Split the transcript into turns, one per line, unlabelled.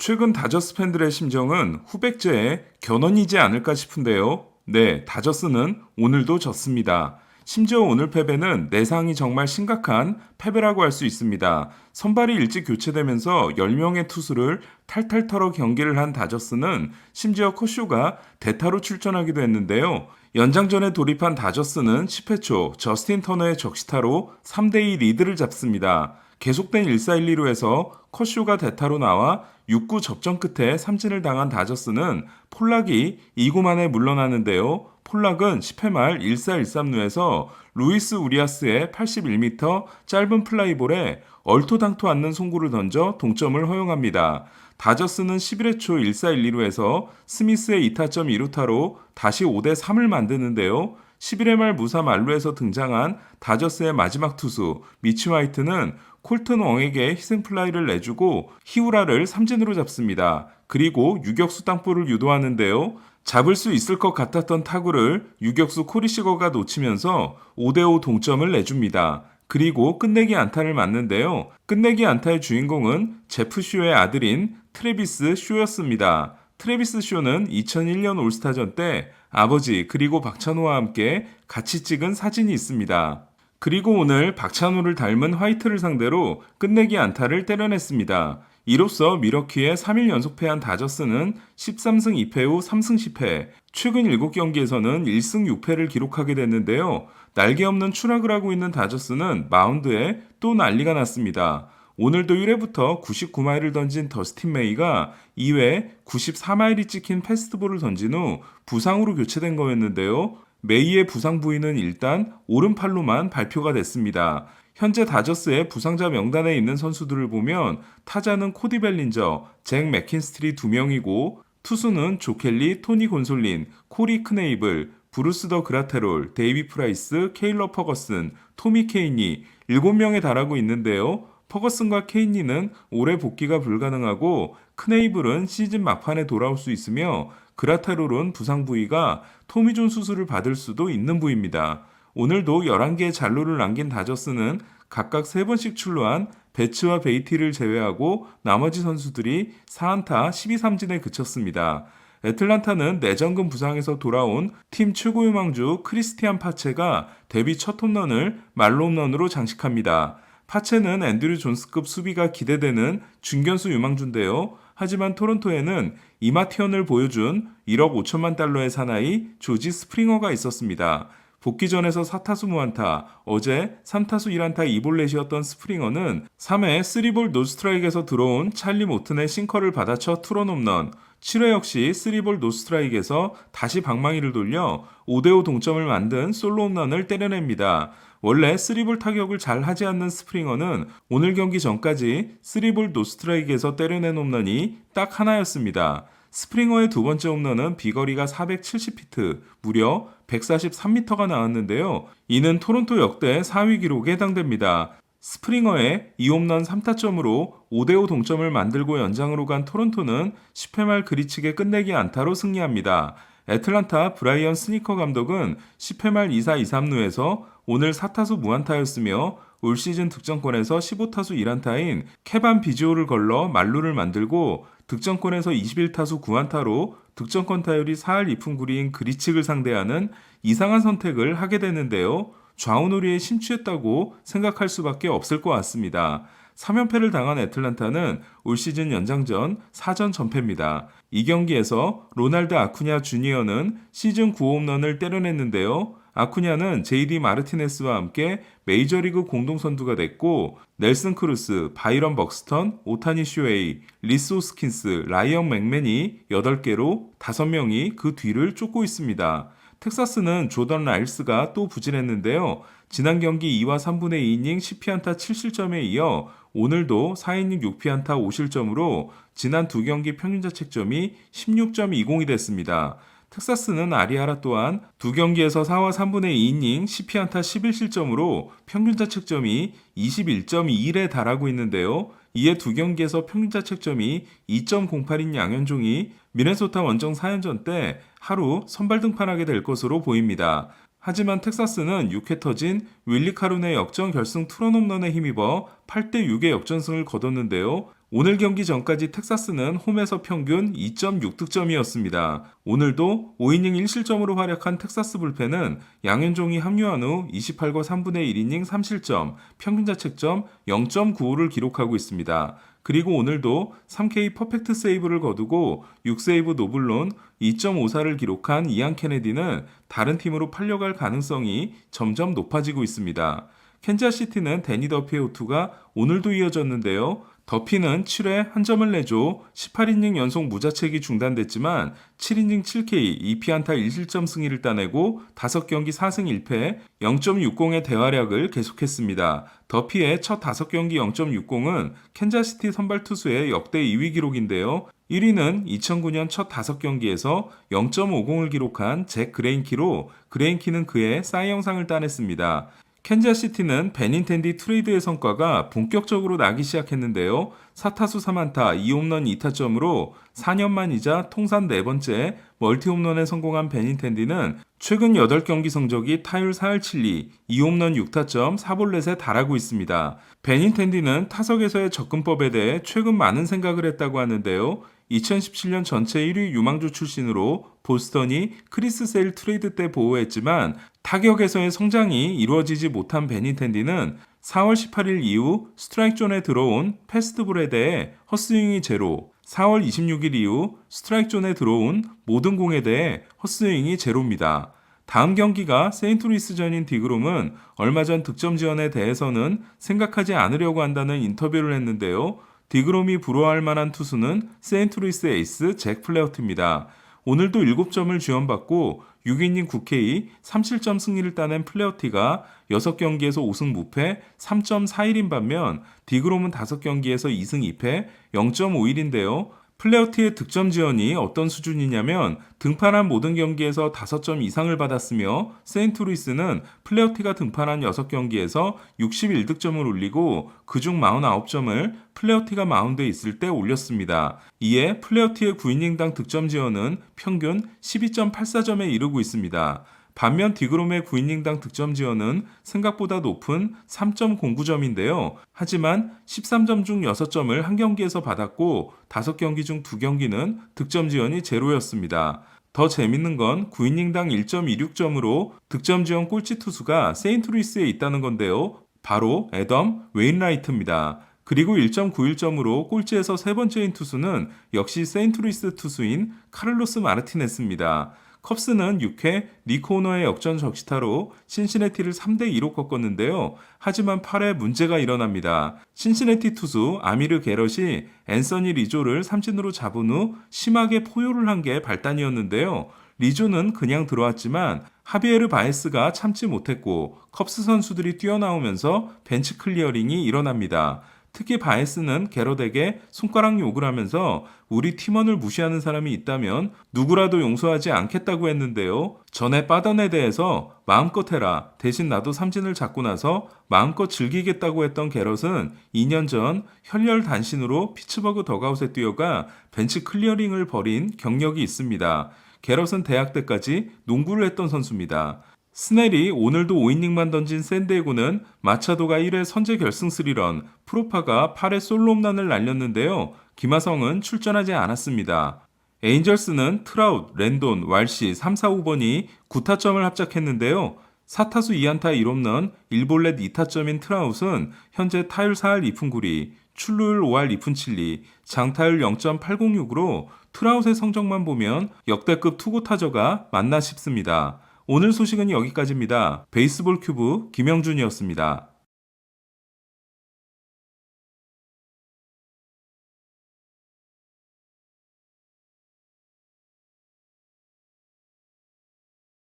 최근 다저스 팬들의 심정은 후백제의 견원이지 않을까 싶은데요. 네, 다저스는 오늘도 졌습니다. 심지어 오늘 패배는 내상이 정말 심각한 패배라고 할 수 있습니다. 선발이 일찍 교체되면서 10명의 투수를 탈탈 털어 경기를 한 다저스는 심지어 커쇼가 대타로 출전하기도 했는데요. 연장전에 돌입한 다저스는 10회 초 저스틴 터너의 적시타로 3대2 리드를 잡습니다. 계속된 1-4-1-2루에서 커쇼가 대타로 나와 6구 접전 끝에 삼진을 당한 다저스는 폴락이 2구 만에 물러나는데요. 폴락은 10회 말 1-4-1-3루에서 루이스 우리아스의 81m 짧은 플라이볼에 얼토당토 않는 송구를 던져 동점을 허용합니다. 다저스는 11회 초 1-4-1-2루에서 스미스의 2타점 2루타로 다시 5대 3을 만드는데요. 11회 말 무사 만루에서 등장한 다저스의 마지막 투수 미치 화이트는 콜튼 웡에게 희생플라이를 내주고 히우라를 삼진으로 잡습니다. 그리고 유격수 땅볼을 유도하는데요. 잡을 수 있을 것 같았던 타구를 유격수 코리시거가 놓치면서 5대5 동점을 내줍니다. 그리고 끝내기 안타를 맞는데요. 끝내기 안타의 주인공은 제프 쇼의 아들인 트레비스 쇼였습니다. 트레비스 쇼는 2001년 올스타전 때 아버지 그리고 박찬호와 함께 같이 찍은 사진이 있습니다. 그리고 오늘 박찬호를 닮은 화이트를 상대로 끝내기 안타를 때려냈습니다. 이로써 미러키의 3일 연속 패한 다저스는 13승 2패 후 3승 10패, 최근 7경기에서는 1승 6패를 기록하게 됐는데요. 날개 없는 추락을 하고 있는 다저스는 마운드에 또 난리가 났습니다. 오늘도 1회부터 99마일을 던진 더스틴 메이가 2회 94마일이 찍힌 패스트볼을 던진 후 부상으로 교체된 거였는데요. 메이의 부상 부위는 일단 오른팔로만 발표가 됐습니다. 현재 다저스의 부상자 명단에 있는 선수들을 보면 타자는 코디 벨린저, 잭 맥킨스트리 2명이고 투수는 조켈리, 토니 곤솔린, 코리 크네이블, 브루스 더 그라테롤, 데이비 프라이스, 케일러 퍼거슨, 토미 케이니 7명에 달하고 있는데요. 퍼거슨과 케이니는 올해 복귀가 불가능하고 크네이블은 시즌 막판에 돌아올 수 있으며 그라테롤은 부상 부위가 토미존 수술을 받을 수도 있는 부위입니다. 오늘도 11개의 잔루를 남긴 다저스는 각각 3번씩 출루한 베츠와 베이티를 제외하고 나머지 선수들이 4안타 12삼진에 그쳤습니다. 애틀란타는 내전근 부상에서 돌아온 팀 최고 유망주 크리스티안 파체가 데뷔 첫 홈런을 말로 홈런으로 장식합니다. 파체는 앤드류 존스급 수비가 기대되는 중견수 유망주인데요. 하지만 토론토에는 이마티언을 보여준 1억 5천만 달러의 사나이 조지 스프링어가 있었습니다. 복귀전에서 4타수 무안타, 어제 3타수 1안타 2볼넷이었던 스프링어는 3회 3볼 노스트라이크에서 들어온 찰리 모튼의 싱커를 받아쳐 투런 홈런, 7회 역시 3볼 노스트라이크에서 다시 방망이를 돌려 5대5 동점을 만든 솔로 홈런을 때려냅니다. 원래 3볼 타격을 잘 하지 않는 스프링어는 오늘 경기 전까지 3볼 노스트라이크에서 때려낸 홈런이 딱 하나였습니다. 스프링어의 두 번째 홈런은 비거리가 470피트, 무려 143m가 나왔는데요. 이는 토론토 역대 4위 기록에 해당됩니다. 스프링어의 2홈런 3타점으로 5대5 동점을 만들고 연장으로 간 토론토는 10회 말 그리치게 끝내기 안타로 승리합니다. 애틀란타 브라이언 스니커 감독은 10회 말 2사 2삼루에서 오늘 4타수 무안타였으며 올 시즌 득점권에서 15타수 1안타인 케반 비지오를 걸러 말루를 만들고 득점권에서 21타수 9안타로 득점권 타율이 4할 2푼 9리인 그리칙을 상대하는 이상한 선택을 하게 되는데요. 좌우놀이에 심취했다고 생각할 수밖에 없을 것 같습니다. 3연패를 당한 애틀란타는 올 시즌 연장전 4전 전패입니다. 이 경기에서 로날드 아쿠냐 주니어는 시즌 9 홈런을 때려냈는데요. 아쿠냐는 JD 마르티네스와 함께 메이저리그 공동선두가 됐고 넬슨 크루스, 바이런 벅스턴, 오타니 쇼에이, 리스 오스킨스, 라이언 맥맨이 8개로 5명이 그 뒤를 쫓고 있습니다. 텍사스는 조던 라일스가 또 부진했는데요. 지난 경기 2와 3분의 2이닝 10피안타 7실점에 이어 오늘도 4이닝 6피안타 5실점으로 지난 두 경기 평균 자책점이 16.20이 됐습니다. 텍사스는 아리아라 또한 두 경기에서 4와 3분의 2이닝 10피안타 11실점으로 평균 자책점이 21.21에 달하고 있는데요. 이에 두 경기에서 평균 자책점이 2.08인 양현종이 미네소타 원정 4연전 때 하루 선발 등판하게 될 것으로 보입니다. 하지만 텍사스는 6회 터진 윌리 카룬의 역전 결승 투런 홈런에 힘입어 8대 6의 역전승을 거뒀는데요. 오늘 경기 전까지 텍사스는 홈에서 평균 2.6득점이었습니다. 오늘도 5이닝 1실점으로 활약한 텍사스 불펜은 양현종이 합류한 후 28과 3분의 1이닝 3실점, 평균 자책점 0.95를 기록하고 있습니다. 그리고 오늘도 3K 퍼펙트 세이브를 거두고 6세이브 노블론 2.54를 기록한 이안 케네디는 다른 팀으로 팔려갈 가능성이 점점 높아지고 있습니다. 캔자시티는 데니 더피의 호투가 오늘도 이어졌는데요. 더피는 7회 한 점을 내줘 18이닝 연속 무자책이 중단됐지만 7이닝 7K 2피안타 1실점 승리를 따내고 5경기 4승 1패 0.60의 대활약을 계속했습니다. 더피의 첫 5경기 0.60은 캔자시티 선발 투수의 역대 2위 기록인데요. 1위는 2009년 첫 5경기에서 0.50을 기록한 잭 그레인키로 그레인키는 그의 사이영상을 따냈습니다. 캔자시티는 베닌텐디 트레이드의 성과가 본격적으로 나기 시작했는데요. 4타수 3안타 2홈런 2타점으로 4년 만이자 통산 네 번째 멀티홈런에 성공한 베닌텐디는 최근 8경기 성적이 타율 4할 7리, 2홈런 6타점 4볼넷에 달하고 있습니다. 베닌텐디는 타석에서의 접근법에 대해 최근 많은 생각을 했다고 하는데요. 2017년 전체 1위 유망주 출신으로 보스턴이 크리스 세일 트레이드 때 보호했지만 타격에서의 성장이 이루어지지 못한 베니텐디는 4월 18일 이후 스트라이크 존에 들어온 패스트볼에 대해 헛스윙이 제로, 4월 26일 이후 스트라이크 존에 들어온 모든 공에 대해 헛스윙이 제로입니다. 다음 경기가 세인트루이스전인 디그롬은 얼마 전 득점 지원에 대해서는 생각하지 않으려고 한다는 인터뷰를 했는데요. 디그롬이 부러워할 만한 투수는 세인트루이스 에이스 잭 플레어트입니다. 오늘도 7점을 지원받고 6이닝 9K 3실점 승리를 따낸 플레어티가 6경기에서 5승 무패 3.41인 반면 디그롬은 5경기에서 2승 2패 0.51인데요. 플레어티의 득점 지원이 어떤 수준이냐면 등판한 모든 경기에서 5점 이상을 받았으며 세인트루이스는 플레어티가 등판한 6경기에서 61득점을 올리고 그중 49점을 플레어티가 마운드에 있을 때 올렸습니다. 이에 플레어티의 9이닝당 득점 지원은 평균 12.84점에 이르고 있습니다. 반면 디그롬의 9이닝당 득점 지원은 생각보다 높은 3.09점인데요. 하지만 13점 중 6점을 한 경기에서 받았고 5경기 중 2경기는 득점 지원이 제로였습니다. 더 재밌는 건 9이닝당 1.26점으로 득점 지원 꼴찌 투수가 세인트루이스에 있다는 건데요. 바로 애덤 웨인라이트입니다. 그리고 1.91점으로 꼴찌에서 세 번째인 투수는 역시 세인트루이스 투수인 카를로스 마르티네스입니다. 컵스는 6회 니코너의 역전 적시타로 신시내티를 3대 2로 꺾었는데요. 하지만 8회 문제가 일어납니다. 신시내티 투수 아미르 게럿이 앤서니 리조를 삼진으로 잡은 후 심하게 포효를 한 게 발단이었는데요. 리조는 그냥 들어왔지만 하비에르 바에스가 참지 못했고 컵스 선수들이 뛰어나오면서 벤치 클리어링이 일어납니다. 특히 바에스는 게럿에게 손가락 욕을 하면서 우리 팀원을 무시하는 사람이 있다면 누구라도 용서하지 않겠다고 했는데요. 전에 빠던에 대해서 마음껏 해라. 대신 나도 삼진을 잡고 나서 마음껏 즐기겠다고 했던 게럿은 2년 전 혈혈 단신으로 피츠버그 더가웃에 뛰어가 벤치 클리어링을 벌인 경력이 있습니다. 게럿은 대학 때까지 농구를 했던 선수입니다. 스넬이 오늘도 5이닝만 던진 샌디에고는 마차도가 1회 선제 결승 3런, 프로파가 8회 솔로 홈런을 날렸는데요. 김하성은 출전하지 않았습니다. 에인절스는 트라웃, 랜돈, 왈시 3, 4, 5번이 9타점을 합작했는데요. 4타수 2안타 1홈런, 1볼넷 2타점인 트라웃은 현재 타율 4할 2푼 9리, 출루율 5할 2푼 7리, 장타율 0.806으로 트라웃의 성적만 보면 역대급 투구 타저가 맞나 싶습니다. 오늘 소식은 여기까지입니다. 베이스볼 큐브 김영준이었습니다.